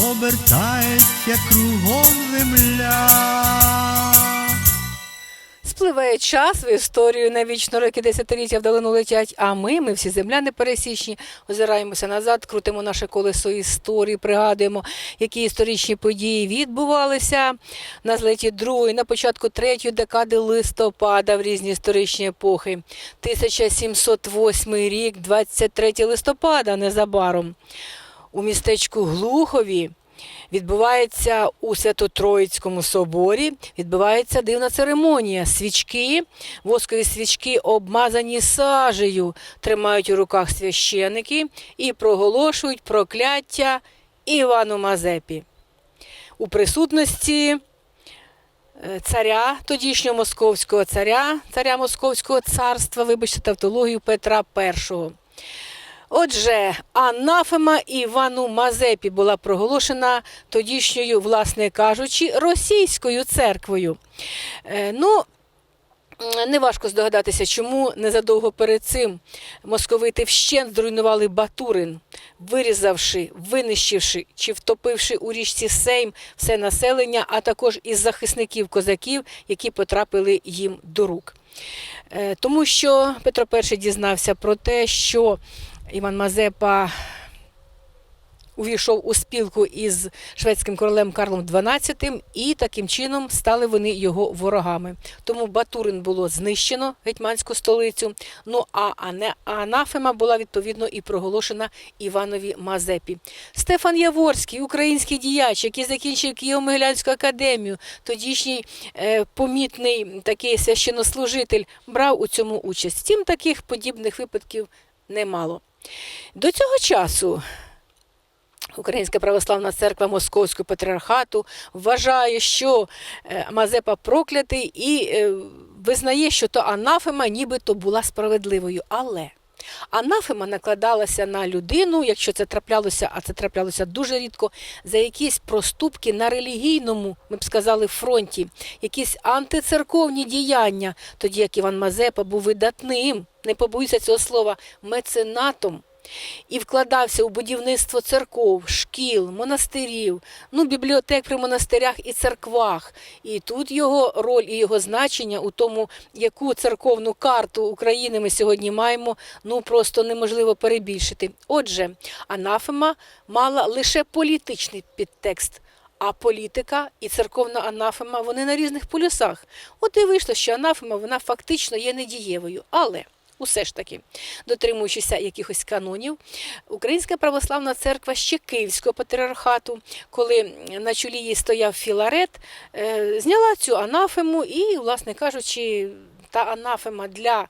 обертається кругом земля. Спливає час в історію навічно роки десятиліття вдалину летять. А ми, ми всі земляни пересічні, озираємося назад, крутимо наше колесо історії, пригадуємо, які історичні події відбувалися на злеті другої, на початку третьої декади листопада в різні історичні епохи. 1708 рік, 23 листопада, незабаром. У містечку Глухові відбувається у Свято-Троїцькому соборі, відбувається дивна церемонія. Свічки, воскові свічки обмазані сажею, тримають у руках священики і проголошують прокляття Івану Мазепі. У присутності е, царя, тодішнього московського царя, царя Московського царства, вибачте тавтологію Петра І. Отже, анафема Івану Мазепі була проголошена тодішньою, власне кажучи, російською церквою. Е, ну, Неважко здогадатися, чому незадовго перед цим московити вщент зруйнували Батурин, вирізавши, винищивши чи втопивши у річці Сейм все населення, а також із захисників козаків, які потрапили їм до рук. Е, Тому що Петро І дізнався про те, що Іван Мазепа увійшов у спілку із шведським королем Карлом XII, і таким чином стали вони його ворогами. Тому Батурин було знищено гетьманську столицю. Ну а анафема була відповідно і проголошена Іванові Мазепі. Стефан Яворський, український діяч, який закінчив Києво-Могилянську академію, тодішній е, помітний такий священнослужитель, брав у цьому участь. Втім, таких подібних випадків немало. До цього часу Українська православна церква Московського патріархату вважає, що е, Мазепа проклятий і е, визнає, що то анафема нібито була справедливою. Але анафема накладалася на людину, якщо це траплялося, а це траплялося дуже рідко, за якісь проступки на релігійному, ми б сказали, фронті, якісь антицерковні діяння, тоді як Іван Мазепа був видатним, не побоюся цього слова, меценатом і вкладався у будівництво церков, шкіл, монастирів, ну, бібліотек при монастирях і церквах. І тут його роль і його значення у тому, яку церковну карту України ми сьогодні маємо, ну просто неможливо перебільшити. Отже, анафема мала лише політичний підтекст. А політика і церковна анафема вони на різних полюсах. От і вийшло, що анафема вона фактично є недієвою. Але усе ж таки, дотримуючися якихось канонів, Українська православна церква ще Київського патріархату, коли на чолі її стояв Філарет, е, зняла цю анафему і, власне кажучи, та анафема для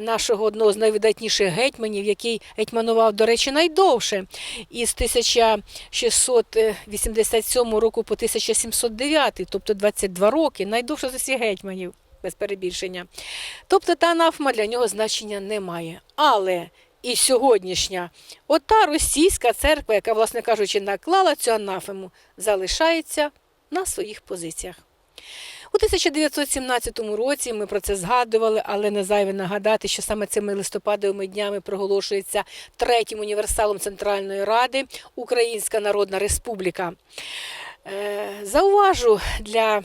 нашого одного з найвидатніших гетьманів, який гетьманував, до речі, найдовше, із 1687 року по 1709, тобто 22 роки, найдовше з усіх гетьманів, без перебільшення. Тобто та анафема для нього значення не має. Але і сьогоднішня, ота російська церква, яка, власне кажучи, наклала цю анафему, залишається на своїх позиціях. У 1917 році ми про це згадували, але не зайве нагадати, що саме цими листопадовими днями проголошується третім універсалом Центральної Ради Українська Народна Республіка. Е, Зауважу для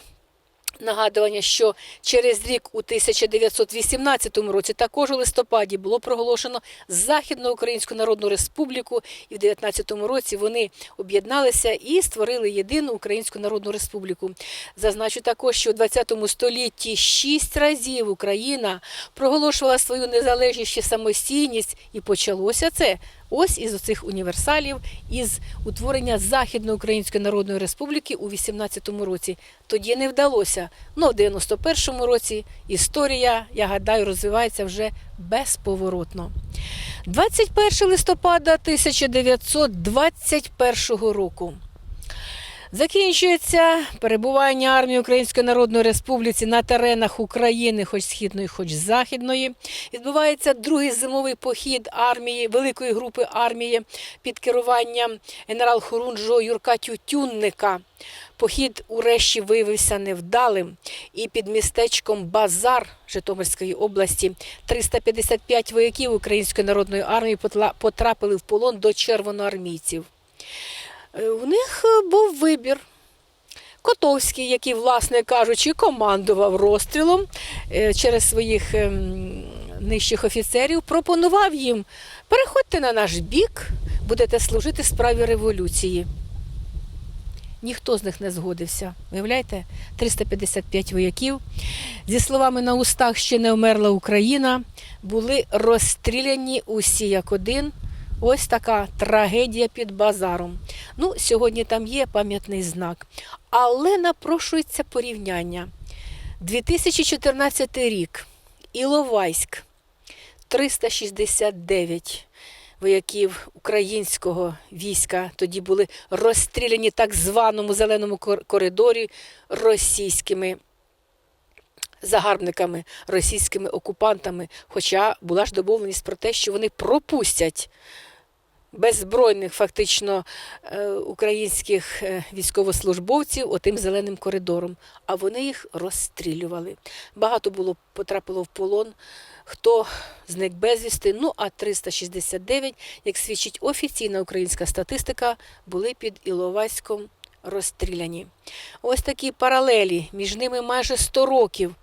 нагадування, що через рік у 1918 році, також у листопаді, було проголошено Західноукраїнську Народну Республіку, і в 19 році вони об'єдналися і створили єдину Українську Народну Республіку. Зазначу також, що у 20 столітті шість разів Україна проголошувала свою незалежність і самостійність, і почалося це ось із оцих універсалів, із утворення Західноукраїнської Народної Республіки у 18-му році. Тоді не вдалося. Ну, в 91-му році історія, я гадаю, розвивається вже безповоротно. 21 листопада 1921 року. Закінчується перебування армії Української Народної Республіки на теренах України, хоч східної, хоч західної. Відбувається другий зимовий похід армії, великої групи армії під керуванням генерал-хорунжого Юрка Тютюнника. Похід урешті виявився невдалим, і під містечком Базар Житомирської області 355 вояків Української народної армії потрапили в полон до червоноармійців. Е, У них е, був вибір. Котовський, який, власне кажучи, командував розстрілом е, через своїх ем, нижчих офіцерів, пропонував їм переходьте на наш бік, будете служити справі революції. Ніхто з них не згодився. Виявляєте, 355 вояків. Зі словами на устах ще не вмерла Україна, були розстріляні усі як один. Ось така трагедія під базаром. Ну, сьогодні там є пам'ятний знак. Але напрошується порівняння. 2014 рік. Іловайськ. 369 вояків українського війська тоді були розстріляні так званому зеленому коридорі російськими загарбниками, російськими окупантами. Хоча була ж домовленість про те, що вони пропустять беззбройних фактично е, українських е, військовослужбовців отим зеленим коридором, а вони їх розстрілювали. Багато було потрапило в полон. Хто зник безвісти, ну а 369, як свідчить офіційна українська статистика, були під Іловайськом розстріляні. Ось такі паралелі, між ними майже 100 років.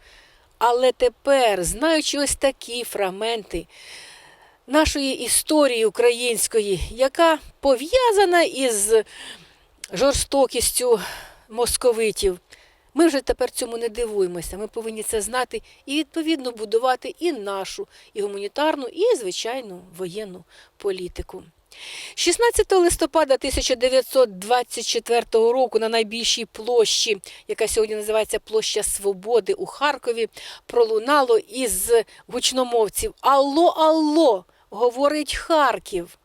Але тепер, знаючи ось такі фрагменти нашої історії української, яка пов'язана із жорстокістю московитів, ми вже тепер цьому не дивуємося. Ми повинні це знати і відповідно будувати і нашу, і гуманітарну, і звичайну воєнну політику. 16 листопада 1924 року на найбільшій площі, яка сьогодні називається Площа Свободи у Харкові, пролунало із гучномовців Алло, алло, говорить Харків.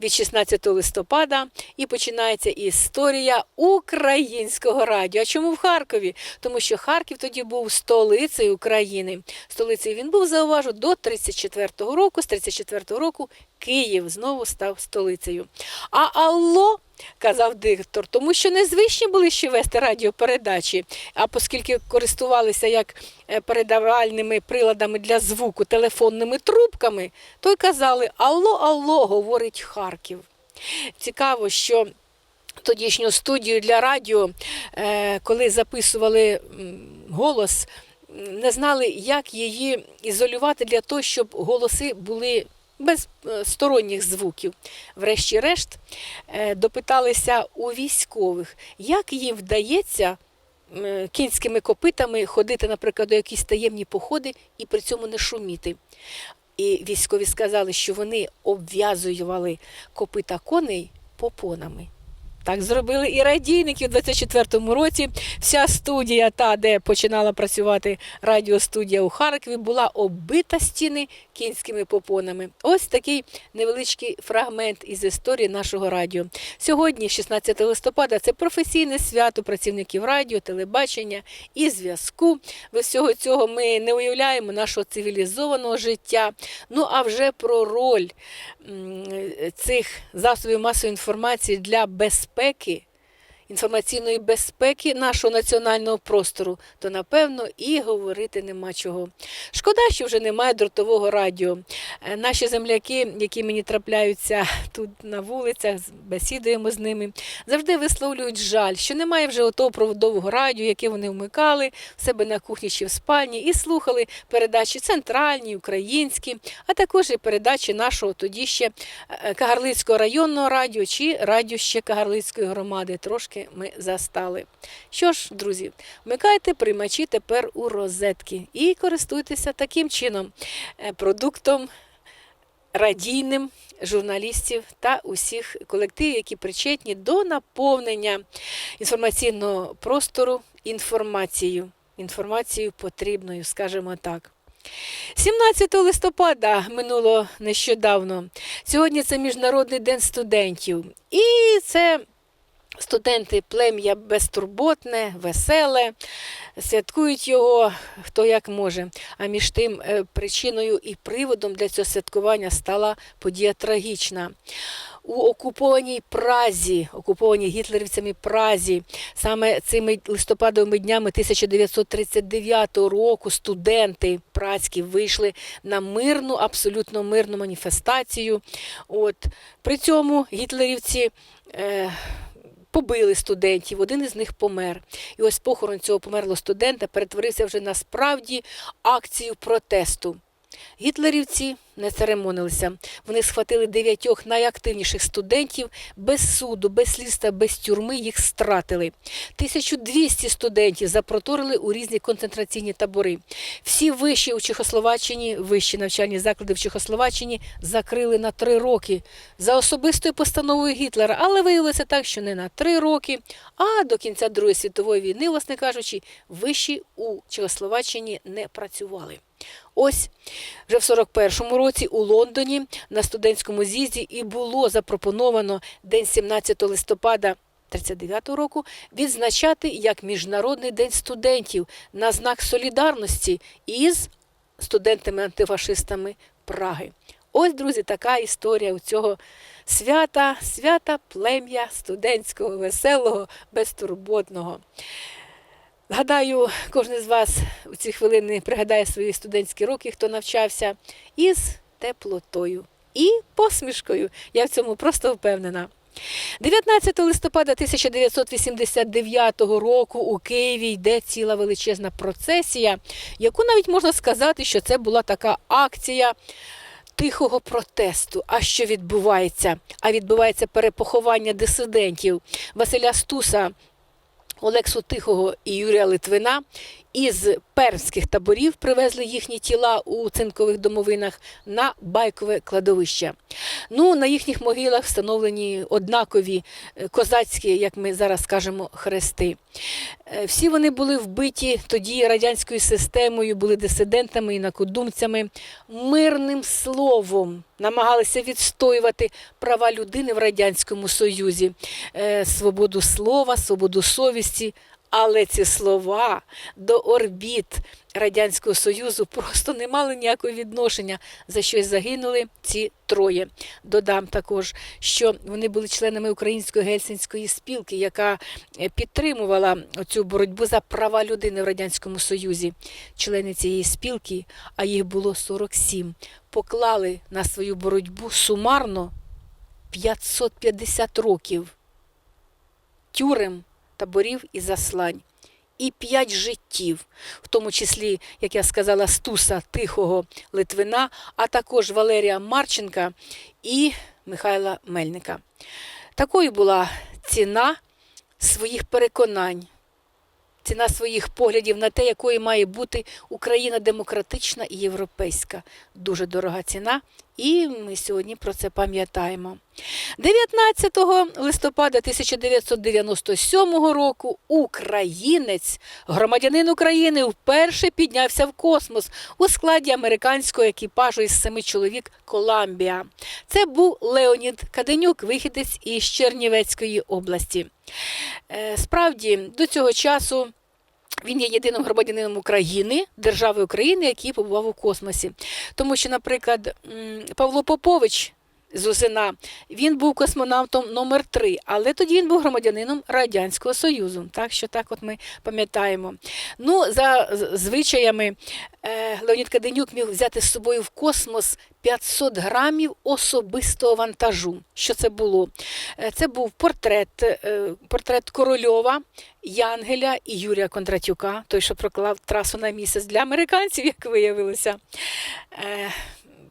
Від 16 листопада і починається історія українського радіо. А чому в Харкові? Тому що Харків тоді був столицею України. Столицею він був зауважу до 34-го року. З 34-го року Київ знову став столицею. А Алло, казав диктор, тому що незвичні були ще вести радіопередачі. А оскільки користувалися як е, передавальними приладами для звуку телефонними трубками, то й казали Алло, алло, говорить Харків. Цікаво, що тодішню студію для радіо, е, коли записували голос, не знали, як її ізолювати для того, щоб голоси були без е, сторонніх звуків. Врешті-решт е, допиталися у військових, як їм вдається кінськими копитами ходити, наприклад, до якісь таємні походи і при цьому не шуміти. І військові сказали, що вони обв'язували копита коней попонами. Так зробили і радійники у 24-му році. Вся студія, та, де починала працювати радіостудія у Харкові, була оббита стіни кінськими попонами. Ось такий невеличкий фрагмент із історії нашого радіо. Сьогодні, 16 листопада, це професійне свято працівників радіо, телебачення і зв'язку. Без всього цього ми не уявляємо нашого цивілізованого життя. Ну а вже про роль цих засобів масової інформації для безпеки. pé Інформаційної безпеки нашого національного простору, то напевно і говорити нема чого. Шкода, що вже немає дротового радіо. Е, Наші земляки, які мені трапляються тут на вулицях, бесідуємо з ними, завжди висловлюють жаль, що немає вже отого проводового радіо, яке вони вмикали в себе на кухні чи в спальні, і слухали передачі центральні, українські, а також і передачі нашого тоді ще е, Кагарлицького районного радіо чи радіо ще Кагарлицької громади. Трошки ми застали. Що ж, друзі, вмикайте приймачі тепер у розетки і користуйтеся таким чином е, продуктом радійним журналістів та усіх колективів, які причетні до наповнення інформаційного простору інформацією. Інформацією потрібною, скажімо так. 17 листопада минуло нещодавно. Сьогодні це Міжнародний день студентів. І це Студенти плем'я безтурботне, веселе, святкують його хто як може. А між тим е, причиною і приводом для цього святкування стала подія трагічна. У окупованій Празі, окупованій гітлерівцями Празі, саме цими листопадовими днями 1939 року студенти празькі вийшли на мирну, абсолютно мирну маніфестацію. От при цьому гітлерівці. Е, побили студентів, один із них помер. І ось похорон цього померлого студента перетворився вже на справді акцію протесту. Гітлерівці не церемонилися. Вони схватили дев'ятьох найактивніших студентів без суду, без слідства, без тюрми їх стратили. 1200 студентів запроторили у різні концентраційні табори. Всі виші у Чехословаччині, вищі навчальні заклади в Чехословаччині закрили на три роки за особистою постановою Гітлера. Але виявилося так, що не на три роки, а до кінця Другої світової війни, власне кажучи, виші у Чехословаччині не працювали. Ось вже в 41-му році у Лондоні на студентському з'їзді і було запропоновано день 17 листопада 39-го року відзначати як Міжнародний день студентів на знак солідарності із студентами-антифашистами Праги. Ось, друзі, така історія у цього свята, свята плем'я студентського, веселого, безтурботного. Гадаю, кожен з вас у ці хвилини пригадає свої студентські роки, хто навчався, із теплотою і посмішкою. Я в цьому просто впевнена. 19 листопада 1989 року у Києві йде ціла величезна процесія, яку навіть можна сказати, що це була така акція тихого протесту. А що відбувається? А відбувається перепоховання дисидентів Василя Стуса. Олексу Тихого і Юрія Литвина із пермських таборів привезли їхні тіла у цинкових домовинах на байкове кладовище. Ну, на їхніх могилах встановлені однакові е, козацькі, як ми зараз кажемо, хрести. Е, Всі вони були вбиті тоді радянською системою, були дисидентами і накодумцями, мирним словом. Намагалися відстоювати права людини в Радянському Союзі, Е, свободу слова, свободу совісті. Але ці слова до орбіт Радянського Союзу просто не мали ніякого відношення, за що загинули ці троє. Додам також, що вони були членами Української гельсінської спілки, яка е, підтримувала цю боротьбу за права людини в Радянському Союзі. Члени цієї спілки, а їх було 47, поклали на свою боротьбу сумарно 550 років тюрем, таборів і заслань. І п'ять життів, в тому числі, як я сказала, Стуса Тихого Литвина, а також Валерія Марченка і Михайла Мельника. Такою була ціна своїх переконань, ціна своїх поглядів на те, якою має бути Україна демократична і європейська. Дуже дорога ціна, і ми сьогодні про це пам'ятаємо. 19 листопада 1997 року українець, громадянин України, вперше піднявся в космос у складі американського екіпажу із семи чоловік Коламбія. Це був Леонід Каденюк, вихідець із Чернівецької області. Е, Справді, до цього часу. Він є єдиним громадянином України, держави України, який побував у космосі. Тому що, наприклад, Павло Попович з Узина, він був космонавтом номер 3 але тоді він був громадянином Радянського Союзу. Так що так от ми пам'ятаємо. Ну, за звичаями, е, Леонід Каденюк міг взяти з собою в космос 500 грамів особистого вантажу. Що це було? Е, Це був портрет, е, портрет Корольова, Янгеля і Юрія Кондратюка, той, що проклав трасу на місяць для американців, як виявилося.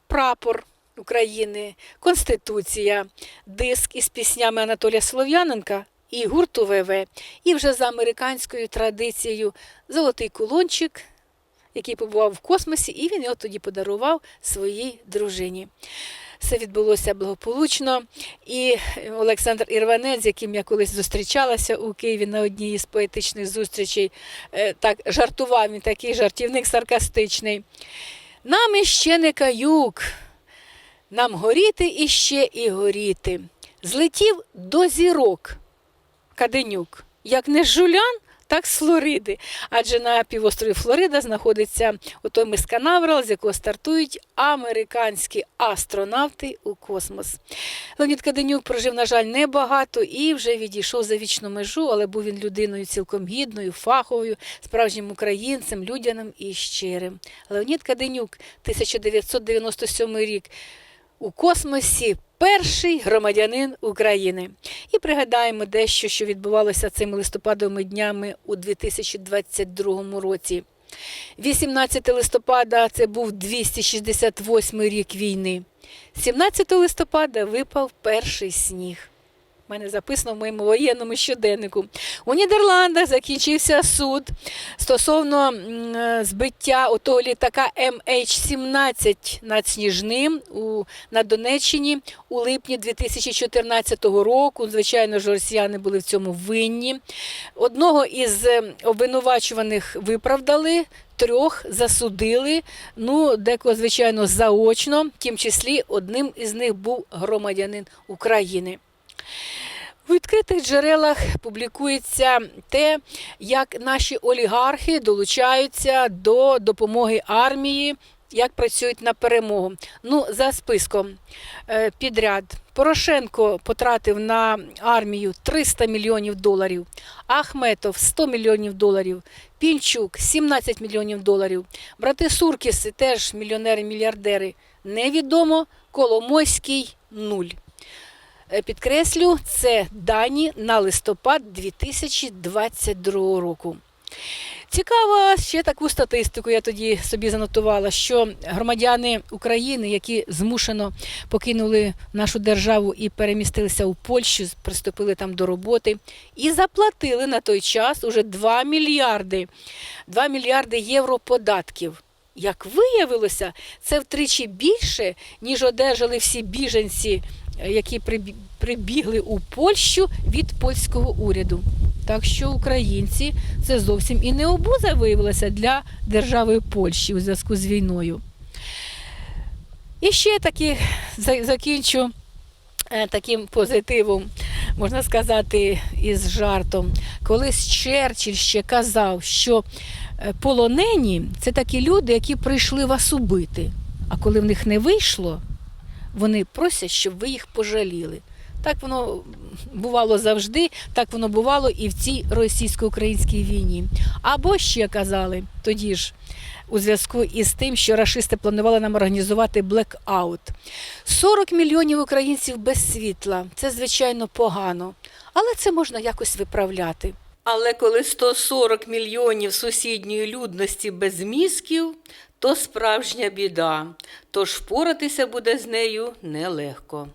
Прапор України, Конституція, диск із піснями Анатолія Слов'яненка і гурту ВВ. І вже за американською традицією золотий кулончик, який побував в космосі, і він його тоді подарував своїй дружині. Все відбулося благополучно. І Олександр Ірванець, з яким я колись зустрічалася у Києві на одній із поетичних зустрічей, е, так жартував він такий жартівник саркастичний. Нам іще не каюк, нам горіти іще і горіти. Злетів до зірок. Каденюк. Як не з Жулян, так з Флориди. Адже на півострові Флорида знаходиться той мисканаврал, з якого стартують американські астронавти у космос. Леонід Каденюк прожив, на жаль, небагато і вже відійшов за вічну межу, але був він людиною цілком гідною, фаховою, справжнім українцем, людяним і щирим. Леонід Каденюк, 1997 рік. У космосі перший громадянин України. І пригадаємо дещо, що відбувалося цими листопадовими днями у 2022 році. 18 листопада це був 268 рік війни. 17 листопада випав перший сніг. Мене записано в моєму воєнному щоденнику. У Нідерландах закінчився суд стосовно збиття отого літака MH17 над Сніжним у, на Донеччині у липні 2014 року. Звичайно ж, росіяни були в цьому винні. Одного із е, обвинувачуваних виправдали. Трьох засудили, ну декого, звичайно, заочно, в тім числі одним із них був громадянин України. У відкритих джерелах публікується те, як наші олігархи долучаються до допомоги армії, як працюють на перемогу. Ну, за списком е, підряд. Порошенко потратив на армію 300 мільйонів доларів, Ахметов 100 мільйонів доларів, Пінчук 17 мільйонів доларів, брати Суркіси теж мільйонери-мільярдери. Невідомо, Коломойський нуль. Е, Підкреслю, це дані на листопад 2022 року. Цікаво ще таку статистику я тоді собі занотувала, що громадяни України, які змушено покинули нашу державу і перемістилися у Польщу, приступили там до роботи і заплатили на той час уже 2 мільярди, 2 мільярди євро податків. Як виявилося, це втричі більше, ніж одержали всі біженці, які прибігли у Польщу від польського уряду. Так що українці це зовсім і не обуза виявилася для держави Польщі у зв'язку з війною. І ще таки закінчу е, таким позитивом, можна сказати, із жартом. Колись Черчилль ще казав, що е, полонені це такі люди, які прийшли вас убити. А коли в них не вийшло, вони просять, щоб ви їх пожаліли. Так воно бувало завжди, так воно бувало і в цій російсько-українській війні. Або ще казали тоді ж, у зв'язку із тим, що рашисти планували нам організувати блекаут. 40 мільйонів українців без світла це звичайно погано, але це можна якось виправляти. Але коли 140 мільйонів сусідньої людності без мізків, то справжня біда. Тож впоратися буде з нею нелегко.